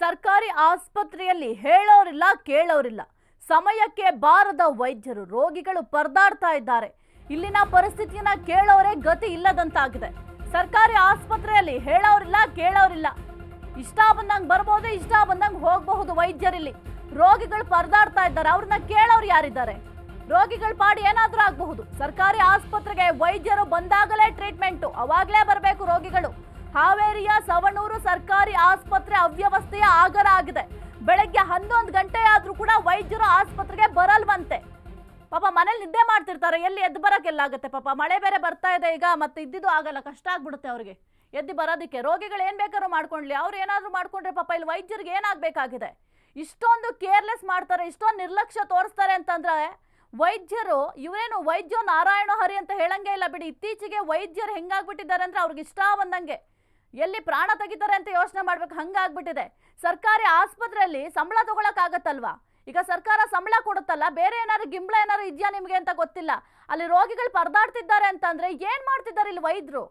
ಸರ್ಕಾರಿ ಆಸ್ಪತ್ರೆಯಲ್ಲಿ ಹೇಳೋರಿಲ್ಲ, ಕೇಳೋರಿಲ್ಲ. ಸಮಯಕ್ಕೆ ಬಾರದ ವೈದ್ಯರು, ರೋಗಿಗಳು ಪರದಾಡ್ತಾ ಇದ್ದಾರೆ. ಇಲ್ಲಿನ ಪರಿಸ್ಥಿತಿಯನ್ನ ಕೇಳೋರೇ ಗತಿ ಇಲ್ಲದಂತಾಗಿದೆ. ಸರ್ಕಾರಿ ಆಸ್ಪತ್ರೆಯಲ್ಲಿ ಹೇಳೋರಿಲ್ಲ, ಕೇಳೋರಿಲ್ಲ. ಇಷ್ಟ ಬಂದಂಗೆ ಬರ್ಬೋದು, ಇಷ್ಟ ಬಂದಂಗೆ ಹೋಗಬಹುದು ವೈದ್ಯರಿಲ್ಲಿ. ರೋಗಿಗಳು ಪರದಾಡ್ತಾ ಇದ್ದಾರೆ, ಅವ್ರನ್ನ ಕೇಳೋರು ಯಾರಿದ್ದಾರೆ? ರೋಗಿಗಳ ಪಾಡಿ ಏನಾದರೂ ಆಗಬಹುದು. ಸರ್ಕಾರಿ ಆಸ್ಪತ್ರೆಗೆ ವೈದ್ಯರು ಬಂದಾಗಲೇ ಟ್ರೀಟ್ಮೆಂಟು ಅವಾಗಲೇ ಬರಬೇಕು ರೋಗಿಗಳು. ಆಸ್ಪತ್ರೆ ಅವ್ಯವಸ್ಥೆಯ ಆಗರ ಆಗಿದೆ. ಬೆಳಗ್ಗೆ ಹನ್ನೊಂದು ಗಂಟೆ ಆದ್ರೂ ಕೂಡ ವೈದ್ಯರು ಆಸ್ಪತ್ರೆಗೆ ಬರಲ್ವಂತೆ. ಪಾಪ ಮನೇಲಿ ನಿದ್ದೆ ಮಾಡ್ತಿರ್ತಾರೆ, ಎಲ್ಲಿ ಎದ್ದು ಬರೋಕ್ಕೆಲ್ಲಾಗುತ್ತೆ ಪಾಪ. ಮಳೆ ಬೇರೆ ಬರ್ತಾ ಇದೆ ಈಗ, ಮತ್ತೆ ಇದ್ದಿದ್ದು ಆಗಲ್ಲ, ಕಷ್ಟ ಆಗ್ಬಿಡುತ್ತೆ ಅವ್ರಿಗೆ. ಎದ್ದು ಬರೋದಕ್ಕೆ ರೋಗಿಗಳು ಏನು ಬೇಕಾದ್ರೂ ಮಾಡ್ಕೊಂಡ್ಲಿ. ಅವ್ರು ಏನಾದರೂ ಮಾಡ್ಕೊಂಡ್ರೆ ಪಾಪ ಇಲ್ಲಿ ವೈದ್ಯರಿಗೆ ಏನಾಗಬೇಕಾಗಿದೆ ಇಷ್ಟೊಂದು ಕೇರ್ಲೆಸ್ ಮಾಡ್ತಾರೆ, ಇಷ್ಟೊಂದು ನಿರ್ಲಕ್ಷ್ಯ ತೋರಿಸ್ತಾರೆ ಅಂತಂದ್ರೆ ವೈದ್ಯರು, ಇವರೇನು ವೈದ್ಯ ನಾರಾಯಣ ಹರಿ ಅಂತ ಹೇಳಂಗೆ ಇಲ್ಲ ಬಿಡಿ. ಇತ್ತೀಚೆಗೆ ವೈದ್ಯರು ಹೆಂಗಾಗ್ಬಿಟ್ಟಿದ್ದಾರೆ ಅಂದ್ರೆ ಅವ್ರಿಗೆ ಇಷ್ಟ ಬಂದಂಗೆ. ಎಲ್ಲಿ ಪ್ರಾಣ ತೆಗಿತಾರೆ ಅಂತ ಯೋಚನೆ ಮಾಡ್ಬೇಕು, ಹಂಗಾಗ್ಬಿಟ್ಟಿದೆ. ಸರ್ಕಾರಿ ಆಸ್ಪತ್ರೆಯಲ್ಲಿ ಸಂಬಳ ತಗೊಳಕ್ಕಾಗತ್ತಲ್ವಾ? ಈಗ ಸರ್ಕಾರ ಸಂಬಳ ಕೊಡುತ್ತಲ್ಲ, ಬೇರೆ ಏನಾದ್ರು ಗಿಂಬಳ ಏನಾದ್ರು ಇದೆಯಾ ನಿಮಗೆ ಅಂತ ಗೊತ್ತಿಲ್ಲ. ಅಲ್ಲಿ ರೋಗಿಗಳು ಪರದಾಡ್ತಿದ್ದಾರೆ ಅಂತಂದ್ರೆ ಏನ್ ಮಾಡ್ತಿದ್ದಾರೆ ಇಲ್ಲಿ ವೈದ್ಯರು?